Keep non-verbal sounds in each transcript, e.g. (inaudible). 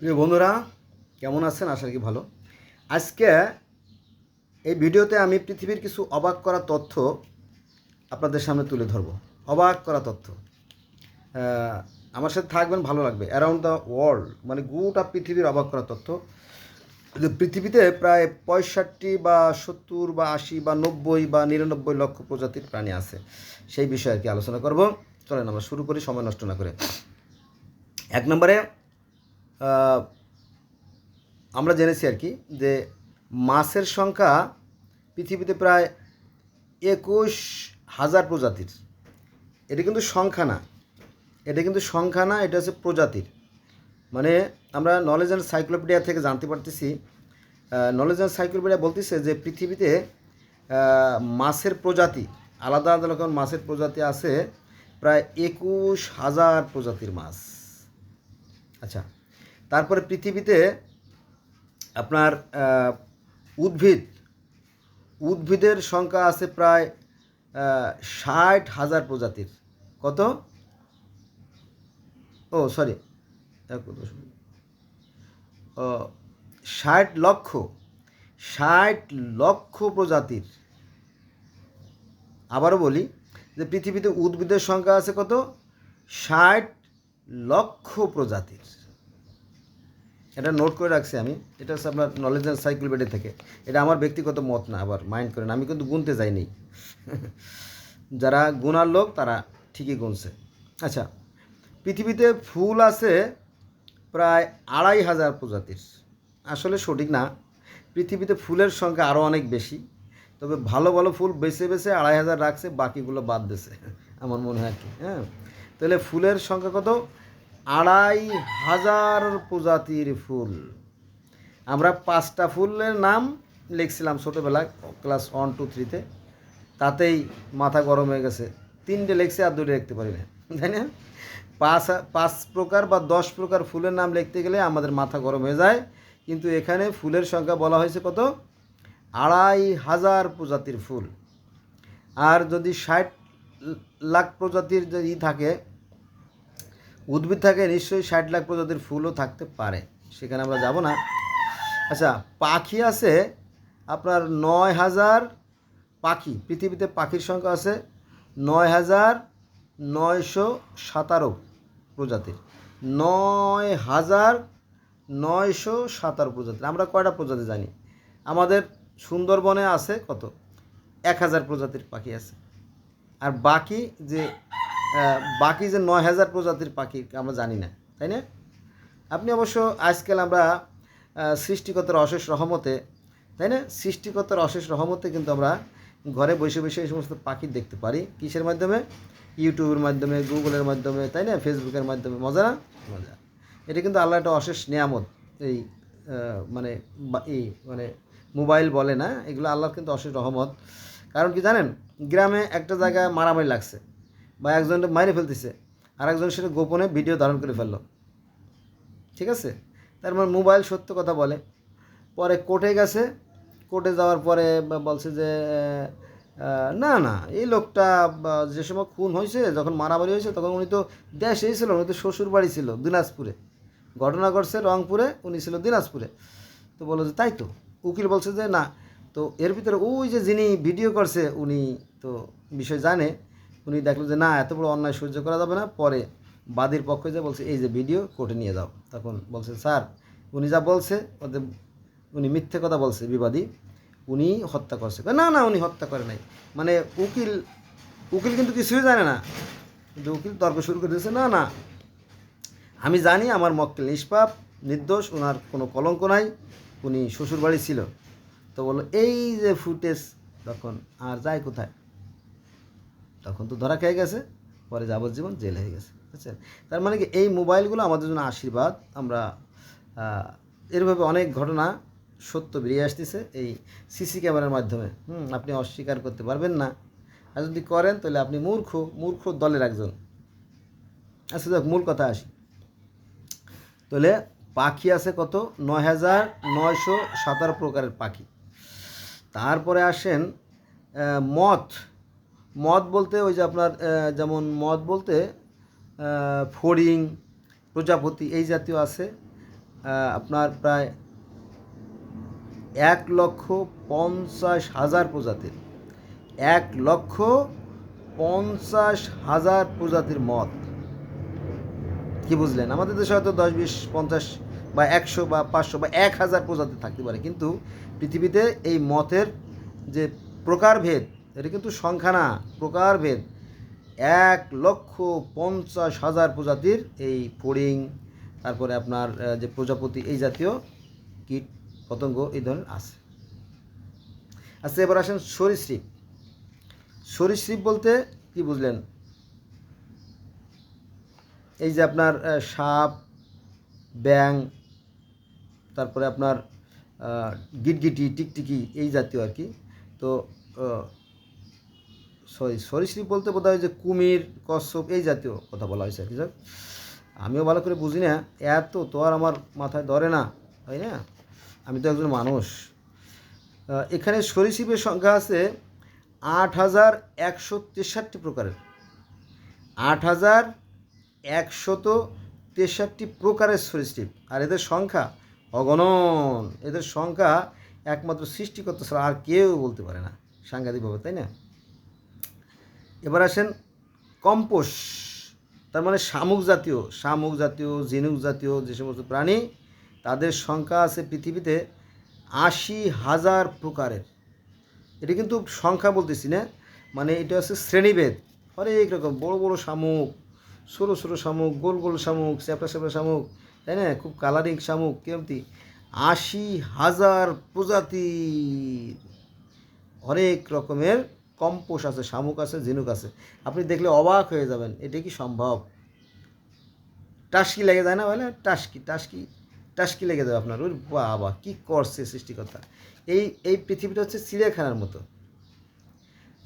প্রিয় বন্ধুরা, কেমন আছেন? আশা কি ভালো। আজকে এই ভিডিওতে আমি পৃথিবীর কিছু অবাক করা তথ্য আপনাদের সামনে তুলে ধরব। অবাক করা তথ্য। আমার সাথে থাকবেন, ভালো লাগবে। অ্যারাউন্ড দ্য ওয়ার্ল্ড মানে গোটা পৃথিবীর অবাক করা তথ্য। পৃথিবীতে প্রায় পঁয়ষট্টি বা সত্তর বা আশি বা নব্বই বা নিরানব্বই লক্ষ প্রজাতির প্রাণী আছে। সেই বিষয়ে আর কি আলোচনা করব। চলেন আমরা শুরু করি, সময় নষ্ট না করে। এক নম্বরে আমরা জেনেছি আর কি যে মাছের সংখ্যা পৃথিবীতে প্রায় একুশ হাজার প্রজাতির। এটা কিন্তু সংখ্যা না। এটা কিন্তু সংখ্যা না, এটা হচ্ছে প্রজাতির। মানে আমরা নলেজ অ্যান্ড সাইক্লোপিডিয়া থেকে জানতে পারতেছি নলেজ অ্যান্ড সাইক্লোপিডিয়া বলতেছে যে পৃথিবীতে মাছের প্রজাতি, আলাদা আলাদা রকম মাছের প্রজাতি আছে, প্রায় একুশ হাজার প্রজাতির মাছ। আচ্ছা তারপরে পৃথিবীতে আপনার উদ্ভিদ, উদ্ভিদের সংখ্যা আছে প্রায় ষাট হাজার প্রজাতির। কত? ও সরি ষাট লক্ষ ষাট লক্ষ প্রজাতির। আবারও বলি যে পৃথিবীতে উদ্ভিদের সংখ্যা আছে কত? ষাট লক্ষ প্রজাতির। এটা নোট করে রাখছি আমি। এটা হচ্ছে আপনার নলেজ অ্যান্ড সাইক্লোপিডিয়া থেকে। এটা আমার ব্যক্তিগত মত না, আবার মাইন্ড করেন। আমি কিন্তু গুনতে যাইনি। (laughs) যারা গুনার লোক, তারা ঠিকই গুনছে। আচ্ছা পৃথিবীতে ফুল আছে প্রায় আড়াই হাজার প্রজাতির। আসলে সঠিক না। পৃথিবীতে ফুলের সংখ্যা আরও অনেক বেশি। তবে ভালো ভালো ফুল বেছে বেছে আড়াই হাজার রাখছে, বাকিগুলো বাদ দিছে। (laughs) আমার মনে হয় কি হ্যাঁ। তাহলে ফুলের সংখ্যা কত? আড়াই হাজার প্রজাতির ফুল। আমরা পাঁচটা ফুলের নাম লিখছিলাম ছোটোবেলায়, ক্লাস ওয়ান, টু, থ্রিতে। তাতেই মাথা গরম হয়ে গেছে। তিনটে লিখছে আর দুটো লিখতে পারি না। তাই না? পাঁচ পাঁচ প্রকার বা দশ প্রকার ফুলের নাম লিখতে গেলে আমাদের মাথা গরম হয়ে যায়। কিন্তু এখানে ফুলের সংখ্যা বলা হয়েছে কত? আড়াই হাজার প্রজাতির ফুল। আর যদি ষাট লাখ প্রজাতির যদি থাকে উদ্ভিদ থাকে, নিশ্চয়ই ষাট লাখ প্রজাতির ফুলও থাকতে পারে। সেখানে আমরা যাব না। আচ্ছা পাখি আছে, আপনার নয় হাজার পাখি, পৃথিবীতে পাখির সংখ্যা আছে নয় হাজার নয়শো সাতারো প্রজাতির। নয় হাজার নয়শো সাতারো প্রজাতির। আমরা কয়টা প্রজাতি জানি? আমাদের সুন্দরবনে আছে কত? এক হাজার প্রজাতির পাখি আছে। আর বাকি যে বাকি যে নয় হাজার প্রজাতির পাখি আমরা জানি না তাই না? আপনি অবশ্য আজকাল আমরা আহ, সৃষ্টিকর্তার অশেষ রহমতে তাই না? সৃষ্টিকর্তার অশেষ রহমতে কিন্তু আমরা ঘরে বসে বসে এই সমস্ত পাখি দেখতে পারি। কিসের মাধ্যমে? ইউটিউবের মাধ্যমে গুগলের মাধ্যমে তাই না? ফেসবুকের মাধ্যমে মজা না? মজা। এটা কিন্তু আল্লাহ একটা অশেষ নিয়ামত এই মানে এই মানে মোবাইল বলে না এগুলো আল্লাহর কিন্তু অশেষ রহমত। কারণ কি জানেন? গ্রামে একটা জায়গায় মারামারি লাগছে। বা একজন মাইরে ফেলতেছে আর একজন সেটা গোপনে ভিডিও ধারণ করে ফেলল। ঠিক আছে? তার মানে মোবাইল সত্য কথা বলে। পরে কোর্টে গেছে, কোর্টে যাওয়ার পরে বলছে যে না না, এই লোকটা যে সময় খুন হয়েছে, যখন মারামারি হয়েছে, তখন উনি তো দেশেই ছিল উনি তো শ্বশুর বাড়ি ছিল, দিনাজপুরে। ঘটনা ঘটছে রংপুরে, উনি ছিল দিনাজপুরে। তো বলল যে, তাই তো? উকিল বলছে যে, না। তো এর ভিতরে ওই যে যিনি ভিডিও করছে, উনি তো বিষয় জানে উনি দেখল যে, না, এত বড় অন্যায় সহ্য করা যাবে না। পরে বাদীর পক্ষে যে বলছে, এই যে ভিডিও, কোর্টে নিয়ে যাও। তখন বলছে স্যার, উনি যা বলছে, ওদের, উনি মিথ্যে কথা বলছে, বিবাদী। উনি হত্যা করছে। না না, উনি হত্যা করে নাই। মানে উকিল উকিল কিন্তু কিছুই জানে না। কিন্তু উকিল তর্ক শুরু করে দিয়েছে, না না, আমি জানি আমার মক্কেল নিষ্পাপ, নির্দোষ ওনার কোনো কলঙ্ক নাই, উনি শ্বশুরবাড়ি ছিল। তো বলল, এই যে ফুটেজ, তখন আর যায় কোথায়? তখন তো ধরা খেয়ে গেছে, পরে যাবজ্জীবন জেল হয়ে গেছে, বুঝছেন? তার মানে কি এই মোবাইলগুলো আমাদের জন্য আশীর্বাদ। আমরা এরভাবে অনেক ঘটনা সত্য বেরিয়ে আসতেছে এই সিসি ক্যামেরার মাধ্যমে। হুম, আপনি অস্বীকার করতে পারবেন না। আর যদি করেন, তাহলে আপনি মূর্খ মূর্খ দলের একজন। আচ্ছা দেখ মূল কথা আসি। তাহলে পাখি আছে কত? নয় হাজার নয়শো সাতারো প্রকারের পাখি। তারপরে আসেন মথ। মদ বলতে ওই যে আপনার যেমন মদ বলতে ফড়িং, প্রজাপতি এই জাতীয় আছে। আপনার প্রায় এক লক্ষ পঞ্চাশ হাজার প্রজাতির, এক লক্ষ পঞ্চাশ হাজার প্রজাতির মদ। কি বুঝলেন? আমাদের দেশে হয়তো দশ, বিশ, পঞ্চাশ বা একশো বা পাঁচশো বা এক হাজার প্রজাতি থাকতে পারে, কিন্তু পৃথিবীতে এই মতের যে প্রকারভেদ এটা কিন্তু সংখ্যা না প্রকারভেদ এক লক্ষ পঞ্চাশ হাজার প্রজাতির এই ফড়িং তারপরে আপনার যে প্রজাপতি, এই জাতীয় কীট পতঙ্গ এই ধরনের আছে। আচ্ছা এবার আসেন সরীসৃপ। সরীসৃপ বলতে কি বুঝলেন? এই যে আপনার সাপ ব্যাং তারপরে আপনার গিটগিটি, টিকটিকি, এই জাতীয় আর কি। তো সরি সরীসৃপ বলতে বোধ হয় যে কুমির, কচ্ছপ, এই জাতীয় কথা বলা হয়েছে আর আমিও ভালো করে বুঝি না, এত তো আর আমার মাথায় ধরে না, তাই না? আমি তো একজন মানুষ। এখানে সরীসৃপের সংখ্যা আছে আট হাজার একশো তেষট্টি প্রকারের। আট হাজার একশত তেষট্টি প্রকারের সরীসৃপ আর এদের সংখ্যা অগণন। এদের সংখ্যা একমাত্র সৃষ্টিকর্তা ছাড়া আর কেউ বলতে পারে না, সাংঘাতিকভাবে, তাই না? এবার আসেন কম্পোস তার মানে শামুক জাতীয় শামুক জাতীয়, ঝিনুক জাতীয় যে সমস্ত প্রাণী, তাদের সংখ্যা আছে পৃথিবীতে আশি হাজার প্রকারের। এটা কিন্তু সংখ্যা বলতেছি না মানে এটা হচ্ছে শ্রেণীভেদ। অনেক রকম, বড় বড় শামুক ছোটো ছোটো শামুক, গোল গোল শামুক চ্যাপড়া চ্যাপড়া শামুক, তাই না? খুব কালারিং শামুক কেমতি আশি হাজার প্রজাতির অনেক রকমের কম্পোস আছে, শামুক আছে, ঝিনুক আছে। আপনি দেখলে অবাক হয়ে যাবেন, এটা কি সম্ভব? টাস্কি লেগে যায় না বলে? টাস্কি টাস্কি টাস্কি লেগে যাবে আপনার। ওর বাবা, কী করছে সৃষ্টিকর্তা? এই এই পৃথিবীটা হচ্ছে চিড়িয়াখানার মতো।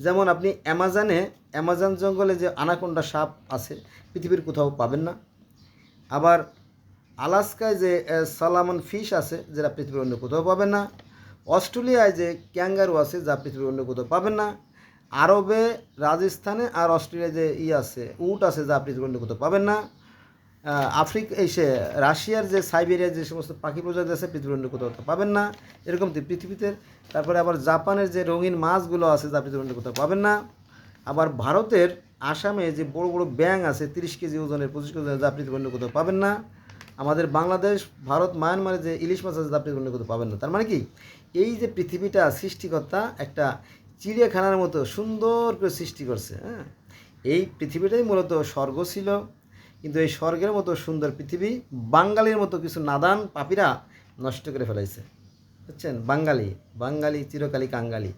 যেমন আপনি অ্যামাজনে, অ্যামাজন জঙ্গলে যে আনাকোন্ডা সাপ আছে, পৃথিবীর কোথাও পাবেন না। আবার আলাস্কায় যে সালামন ফিশ আছে, যেটা পৃথিবীর অন্য কোথাও পাবেন না। অস্ট্রেলিয়ায় যে ক্যাঙ্গারু আছে, যা পৃথিবীর অন্য কোথাও পাবেন না। আরবে, রাজস্থানে আর অস্ট্রেলিয়ায় যে ই আছে, উট আছে যা আপনি অন্য কোথাও পাবেন না। আফ্রিকা, এই সে রাশিয়ার যে সাইবেরিয়ার যে সমস্ত পাখি প্রজাতি আছে পৃথিবীর কোথাও পাবেন না। এরকম পৃথিবীতে। তারপরে আবার জাপানের যে রঙিন মাছগুলো আছে, যা পৃথিবীর কোথাও পাবেন না। আবার ভারতের, আসামে যে বড় বড় ব্যাং আছে, তিরিশ কেজি ওজনের, পঁচিশ কেজি যা পৃথিবীর কোথাও পাবেন না। আমাদের বাংলাদেশ, ভারত, মায়ানমারে যে ইলিশ মাছ আছে, যা অন্য কোথাও পাবেন না। তার মানে কি? এই যে পৃথিবীটা সৃষ্টিকর্তা একটা চিড়িয়াখানার মতো সুন্দর করে সৃষ্টি করছে হ্যাঁ? এই পৃথিবীটাই মূলত স্বর্গ ছিল, কিন্তু এই স্বর্গের মতো সুন্দর পৃথিবী বাঙালির মতো কিছু নাদান পাপীরা নষ্ট করে ফেলাইছে, বুঝছেন? বাঙালি বাঙালি চিরকালি কাঙ্গালি।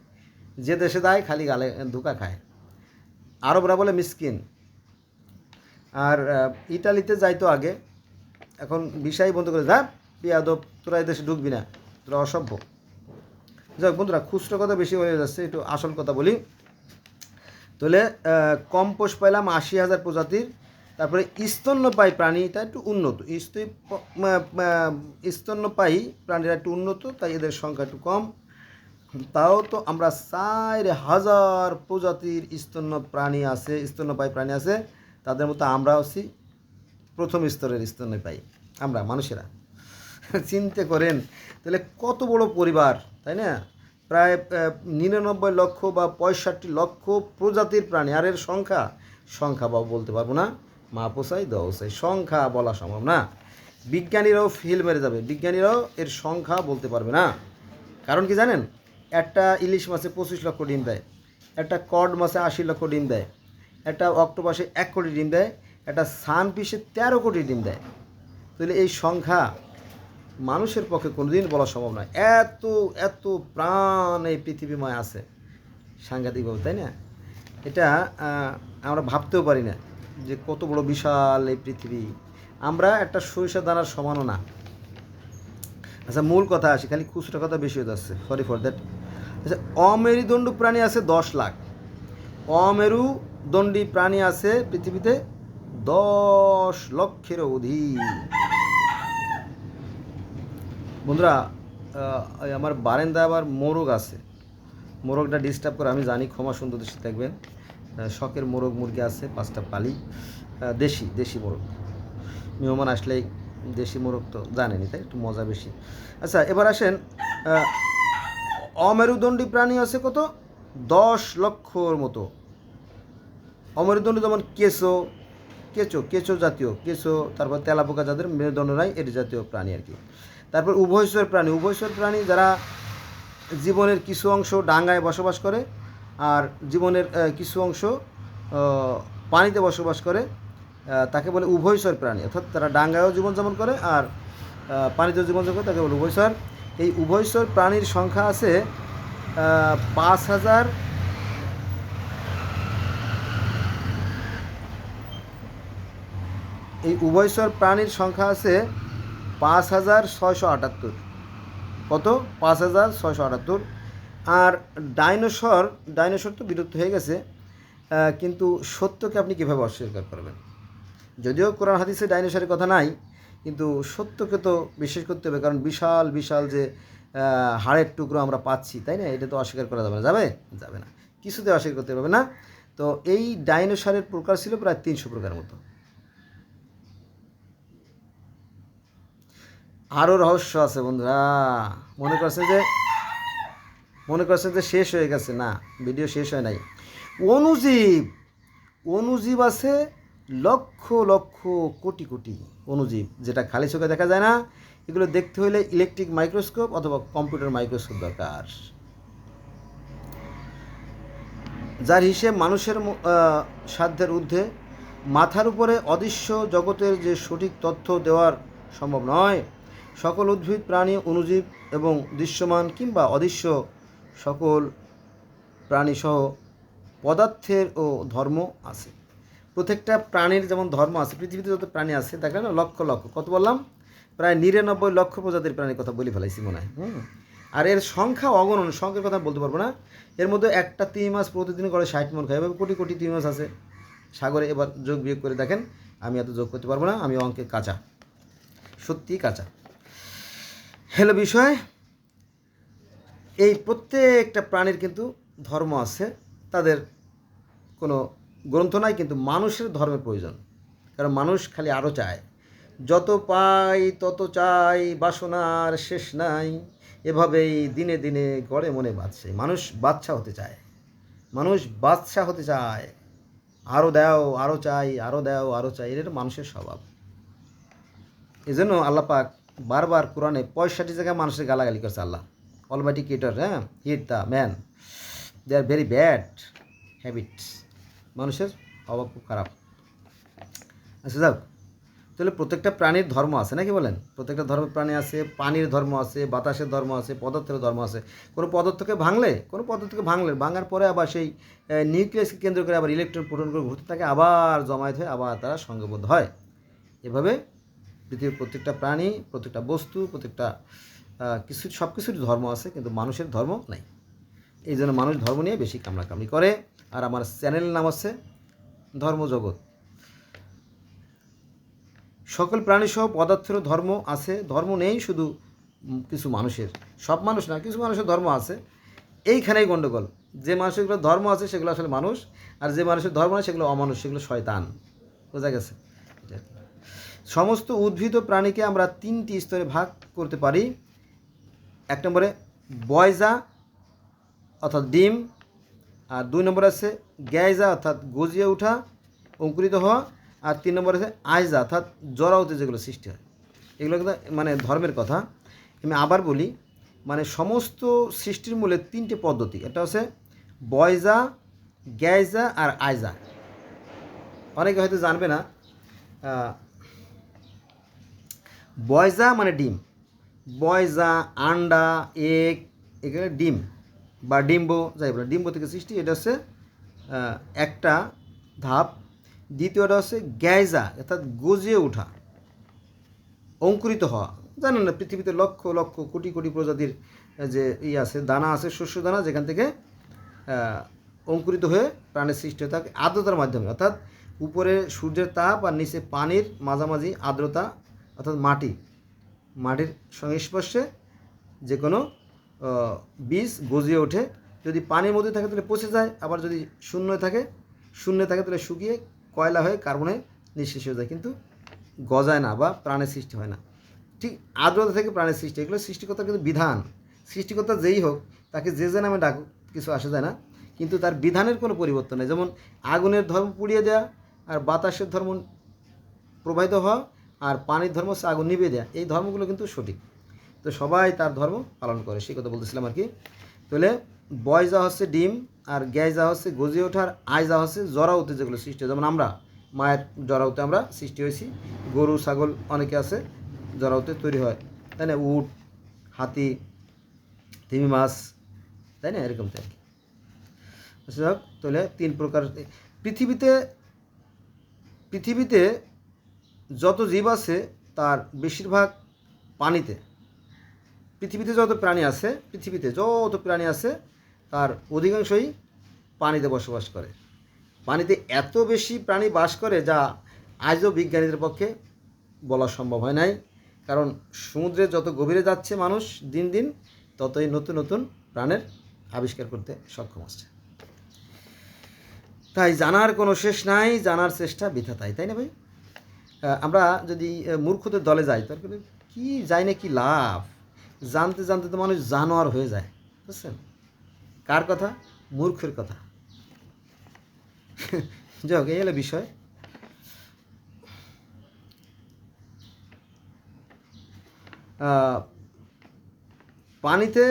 যে দেশে দেয় খালি গালে ধোকা খায়। আরবরা বলে মিসকিন। আর ইটালিতে যাইতো আগে, এখন বিষয় বন্ধ করে, যা পিয়াদব তোরা এই দেশে ঢুকবি না, তোরা অসভ্য। যাক বন্ধুরা, খুচরো কথা বেশি হয়ে যাচ্ছে, একটু আসল কথা বলি। তাহলে কম্পোস পাইলাম আশি হাজার প্রজাতির, তারপরে স্তন্যপায়ী প্রাণীটা একটু উন্নত। স্তন্যপায়ী প্রাণীরা একটু উন্নত, তাই এদের সংখ্যা একটু কম। তাও তো আমরা চার হাজার প্রজাতির স্তন্য প্রাণী আছে, স্তন্যপায়ী প্রাণী আছে, তাদের মতো আমরা হচ্ছি প্রথম স্তরের স্তন্যপায়ী, আমরা, মানুষেরা। চিন্তা করেন, তাহলে কত বড় পরিবার তাই না? প্রায় নিরানব্বই লক্ষ বা পঁয়ষট্টি লক্ষ প্রজাতির প্রাণী। আর এর সংখ্যা? সংখ্যা বা বলতে পারব না। মা পোসাই দশাই সংখ্যা বলা সম্ভব না। বিজ্ঞানীরাও ফেল মেরে যাবে। বিজ্ঞানীরাও এর সংখ্যা বলতে পারবে না। কারণ কি জানেন? একটা ইলিশ মাছে পঁচিশ লক্ষ ডিম দেয়। একটা কড মাছে আশি লক্ষ ডিম দেয়। একটা অক্টোপাসে এক কোটি ডিম দেয়। একটা সান পিসে তেরো কোটি ডিম দেয়। তাহলে এই সংখ্যা মানুষের পক্ষে কোনোদিন বলা সম্ভব নয়। এত এত প্রাণ এই পৃথিবীময় আছে। সাংঘাতিকভাবে, তাই না? এটা আমরা ভাবতেও পারি না যে কত বড় বিশাল এই পৃথিবী। আমরা একটা সরিষা দানার সমানও না। আচ্ছা মূল কথা আসি, খালি খুচরা কথা বেশি হয়ে যাচ্ছে। সরি ফর দ্যাট আচ্ছা অমেরুদণ্ড প্রাণী আছে দশ লাখ। অমেরুদণ্ডী প্রাণী আছে পৃথিবীতে দশ লক্ষের অধিক। বন্ধুরা আমার বারেন্দা আবার মোরগ আছে। মোরগটা ডিস্টার্ব করে, আমি জানি ক্ষমা সুন্দর দেশে দেখবেন। শখের মোরগ মুরগি আছে, পাঁচটা পালি। দেশি দেশি মোরগ। মেহমান আসলেই দেশি মোরগ তো জানেনি তাই একটু মজা বেশি। আচ্ছা এবার আসেন অমেরুদণ্ডী প্রাণী আছে কত? দশ লক্ষর মতো। অমেরুদণ্ডী যেমন কেঁচো কেঁচো কেঁচো জাতীয়, কেঁচো, তারপর তেলাপোকা যাদের মেরুদণ্ড নাই এটি জাতীয় প্রাণী আর কি। তারপর উভয়স্বর প্রাণী। উভয়স্বর প্রাণী যারা জীবনের কিছু অংশ ডাঙ্গায় বসবাস করে আর জীবনের কিছু অংশ পানিতে বসবাস করে তাকে বলে উভয়স্বর প্রাণী। অর্থাৎ তারা ডাঙ্গায়ও জীবনযাপন করে আর পানিতেও জীবনযাপন করে, তাকে বলে উভয়স্বর এই উভয়স্বর প্রাণীর সংখ্যা আছে পাঁচ হাজার এই উভয়স্বর প্রাণীর সংখ্যা আছে পাঁচ হাজার ছয়শো আটাত্তর। কত? পাঁচ হাজার ছয়শো আটাত্তর। আর ডাইনোসর ডাইনোসর তো বিলুপ্ত হয়ে গেছে কিন্তু সত্যকে আপনি কীভাবে অস্বীকার করবেন? যদিও কোরআন হাদিসে ডাইনোসরের কথা নাই, কিন্তু সত্যকে তো বিশ্বাস করতে হবে, কারণ বিশাল বিশাল যে হাড়ের টুকরো আমরা পাচ্ছি, তাই না? এটা তো অস্বীকার করা যাবে না। যাবে? যাবে না। কিছুতে অস্বীকার করতে পারবে না। তো এই ডাইনোসরের প্রকার ছিল প্রায় তিনশো প্রকার মতো। আরও রহস্য আছে বন্ধুরা। মনে করছে যে, মনে করছে যে শেষ হয়ে গেছে, না ভিডিও শেষ হয় নাই। অনুজীব অনুজীব আছে লক্ষ লক্ষ কোটি কোটি অনুজীব, যেটা খালি চোখে দেখা যায় না। এগুলো দেখতে হলে ইলেকট্রিক মাইক্রোস্কোপ অথবা কম্পিউটার মাইক্রোস্কোপ দরকার। যার হিসেব মানুষের সাধ্যের ঊর্ধ্বে, মাথার উপরে অদৃশ্য জগতের যে সঠিক তথ্য দেওয়ার সম্ভব নয় সকল উদ্ভিদ, প্রাণী, অনুজীব এবং দৃশ্যমান কিংবা অদৃশ্য সকল প্রাণীসহ পদার্থের ও ধর্ম আছে। প্রত্যেকটা প্রাণীর যেমন ধর্ম আছে, পৃথিবীতে যত প্রাণী আছে দেখেন না লক্ষ লক্ষ, কত বললাম? প্রায় নিরানব্বই লক্ষ প্রজাতির প্রাণীর কথা বলে ফেলাইছি মনে হয় আর এর সংখ্যা অগণন, সংখ্যার কথা বলতে পারব না। এর মধ্যে একটা তিমি মাছ প্রতিদিন করে ষাট মন খায়, এভাবে কোটি কোটি তিমি মাছ আছে। সাগরে এবার যোগ বিয়োগ করে দেখেন, আমি এত যোগ করতে পারব না, আমি অঙ্কে কাঁচা, সত্যিই কাঁচা। হলো বিষয়, এই প্রত্যেকটা প্রাণীর কিন্তু ধর্ম আছে, তাদের কোনো গ্রন্থ নাই, কিন্তু মানুষের ধর্মের প্রয়োজন। কারণ মানুষ খালি আরও চায়, যত পাই তত চাই বাসনার শেষ নাই, এভাবেই দিনে দিনে গড়ে মনে বাঁচছে মানুষ বাচ্চা হতে চায়, মানুষ বাচ্চা হতে চায় আরও দাও আরও চাই আরও দাও আরও চাই এটা মানুষের স্বভাব। এই জন্য আল্লাহ পাক বারবার কোরআনে পঁয়ষট্টি জায়গায় মানুষের গালাগালি করছে আল্লাহ। অলমাইটি ক্রিয়েটর হ্যাঁ? Hit the man they are very bad habit মানুষের অভাব খুব খারাপ। আচ্ছা যাক। তাহলে প্রত্যেকটা প্রাণীর ধর্ম আছে, নাকি বলেন? প্রত্যেকটা ধর্মের প্রাণী আছে, পানির ধর্ম আছে, বাতাসের ধর্ম আছে, পদার্থের ধর্ম আছে। কোনো পদার্থকে ভাঙলে, কোনো পদার্থকে ভাঙলে, ভাঙার পরে আবার সেই নিউক্লিয়াসকে কেন্দ্র করে আবার ইলেকট্রন প্রোটন করে ঘুরতে থাকে, আবার জমায়েত হয়ে আবার তারা সঙ্গবদ্ধ হয়। এভাবে পৃথিবীর প্রত্যেকটা প্রাণী, প্রত্যেকটা বস্তু, প্রত্যেকটা কিছু সব কিছুরই ধর্ম আছে, কিন্তু মানুষের ধর্ম নাই। এই জন্য মানুষ ধর্ম নিয়ে বেশি কামড়াকামড়ি করে। আর আমার চ্যানেলের নাম আছে ধর্মজগৎ। সকল প্রাণী প্রাণীসহ পদার্থেরও ধর্ম আছে, ধর্ম নেই শুধু কিছু মানুষের। সব মানুষ না, কিছু মানুষের ধর্ম আছে। এইখানেই গণ্ডগোল যে মানুষেরগুলো ধর্ম আছে, সেগুলো আসলে মানুষ। আর যে মানুষের ধর্ম নেই, সেগুলো অমানুষ, সেগুলো শয়তান। বোঝা গেছে। সমস্ত উদ্ভিদ প্রাণীকে আমরা তিনটি স্তরে ভাগ করতে পারি। এক নম্বরে বয়জা, অর্থাৎ ডিম, আর দুই নম্বর আছে গ্যায়জা অর্থাৎ গজিয়ে ওঠা, অঙ্কুরিত হওয়া, আর তিন নম্বর আছে আয়জা অর্থাৎ জরাউতে যেগুলো সৃষ্টি হয়। এগুলো কিন্তু মানে ধর্মের কথা। আমি আবার বলি মানে সমস্ত সৃষ্টির মূলে তিনটে পদ্ধতি। এটা হচ্ছে বয়জা গ্যায়জা আর আয়জা অনেকে হয়তো জানবে না বয়জা মানে ডিম। বয়জা, আন্ডা, এগ এখানে ডিম বা ডিম্ব, যাই বলে, ডিম্ব থেকে সৃষ্টি। এটা হচ্ছে একটা ধাপ। দ্বিতীয়টা হচ্ছে গ্যায়জা অর্থাৎ গজিয়ে ওঠা, অঙ্কুরিত হওয়া। জানেন না, পৃথিবীতে লক্ষ লক্ষ, কোটি কোটি প্রজাতির যে ই আছে, দানা আছে, শস্য দানা, যেখান থেকে অঙ্কুরিত হয়ে প্রাণের সৃষ্টি হয়ে। থাকে আর্দ্রতার মাধ্যমে, অর্থাৎ উপরে সূর্যের তাপ আর নিচে পানির মাঝামাঝি আর্দ্রতা অর্থাৎ মাটি, মাটির সংস্পর্শে যে কোনো বীজ গজিয়ে ওঠে। যদি পানির মধ্যে থাকে তাহলে পচে যায়, আবার যদি শূন্য থাকে শূন্য থাকে তাহলে শুকিয়ে কয়লা হয়ে কার্বনে নিঃশেষ হয়ে যায়, কিন্তু গজায় না বা প্রাণের সৃষ্টি হয় না। ঠিক আর্দ্রতা থেকে প্রাণের সৃষ্টি, এগুলো সৃষ্টিকর্তার কিন্তু বিধান। সৃষ্টিকর্তা যেই হোক, তাকে যে যে নামে ডাকুক, কিছু আসে যায় না। কিন্তু তার বিধানের কোনো পরিবর্তন নেই। যেমন আগুনের ধর্ম পুড়িয়ে দেওয়া আর বাতাসের ধর্ম প্রবাহিত হওয়া আর পানির ধর্ম হচ্ছে আগুন নিভিয়ে দেওয়া এই ধর্মগুলো কিন্তু সঠিক। তো সবাই তার ধর্ম পালন করে সেই কথা বলতেছিলাম আর কি। তাহলে বয় যা হচ্ছে ডিম আর গ্যাস যা হচ্ছে গজিয়ে ওঠার আয় যা হচ্ছে জরাউতে যেগুলো সৃষ্টি যেমন আমরা মায়ের জরাউতে আমরা সৃষ্টি হয়েছি। গরু ছাগল অনেকে আছে জরাউতে তৈরি হয়। তাই না? উট হাতি তিমি মাছ তাই না? এরকম তাই আচ্ছা যাক, তাহলে তিন প্রকার পৃথিবীতে পৃথিবীতে যত জীব আছে তার বেশিরভাগ পানিতে, পৃথিবীতে যত প্রাণী আছে, পৃথিবীতে যত প্রাণী আছে, তার অধিকাংশই পানিতে বসবাস করে। পানিতে এত বেশি প্রাণী বাস করে যা আজও বিজ্ঞানীদের পক্ষে বলা সম্ভব হয় নাই। কারণ সমুদ্রে যত গভীরে যাচ্ছে মানুষ দিন দিন, ততই নতুন নতুন প্রাণের আবিষ্কার করতে সক্ষম হচ্ছে। তাই জানার কোনো শেষ নাই, জানার চেষ্টা বৃথা তাই তাই না ভাই? আমরা যদি মূর্খদের দলে যাই তাহলে কি যাই না কি লাভ? জানতে জানতে তো মানুষ জানোয়ার হয়ে যায়, বুঝছেন? কার কথা? মূর্খের কথা। (laughs) যাই হোক, এই হলো বিষয়। পানিতে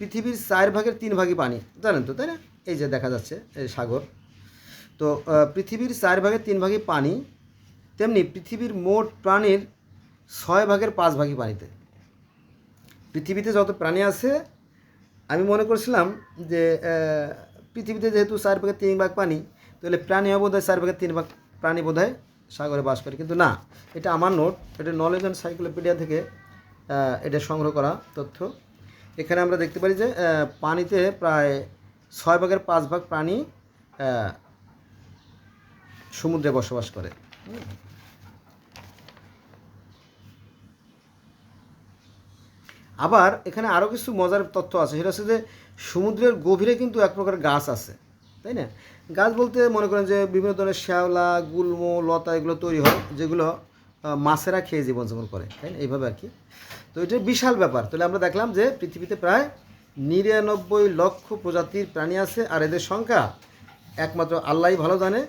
পৃথিবীর চার ভাগের তিন ভাগই পানি, জানেন তো, তাই না? এই যে দেখা যাচ্ছে, এই সাগর। তো পৃথিবীর চার ভাগের তিন ভাগই পানি তেমনি পৃথিবীর মোট প্রাণীর ছয় ভাগের পাঁচ ভাগই পানিতে। পৃথিবীতে যত প্রাণী আছে, আমি মনে করছিলাম যে পৃথিবীতে যেহেতু চার ভাগের তিন ভাগ পানি, তাহলে প্রাণী বোধ হয় চার ভাগের তিন ভাগ প্রাণী বোধ হয় সাগরে বাস করে। কিন্তু না, এটা আমার নোট, এটা নলেজ অ্যান্ড সাইক্লোপিডিয়া থেকে এটা সংগ্রহ করা তথ্য। এখানে আমরা দেখতে পারি যে পানিতে প্রায় ছয় ভাগের পাঁচ ভাগ প্রাণী সমুদ্রে বসবাস করে। আবার এখানে আরও কিছু মজার তথ্য আছে। সেটা হচ্ছে যে সমুদ্রের গভীরে কিন্তু এক প্রকার গাছ আছে, তাই না? গাছ বলতে মনে করেন যে বিভিন্ন ধরনের শ্যাওলা, গুল্ম, লতা এগুলো তৈরি হয়, যেগুলো মাছেরা খেয়ে জীবনযাপন করে, তাই না? এইভাবে আর কি। তো এটা বিশাল ব্যাপার। তাহলে আমরা দেখলাম যে পৃথিবীতে প্রায় নিরানব্বই লক্ষ প্রজাতির প্রাণী আছে, আর এদের সংখ্যা একমাত্র আল্লাহই ভালো জানে।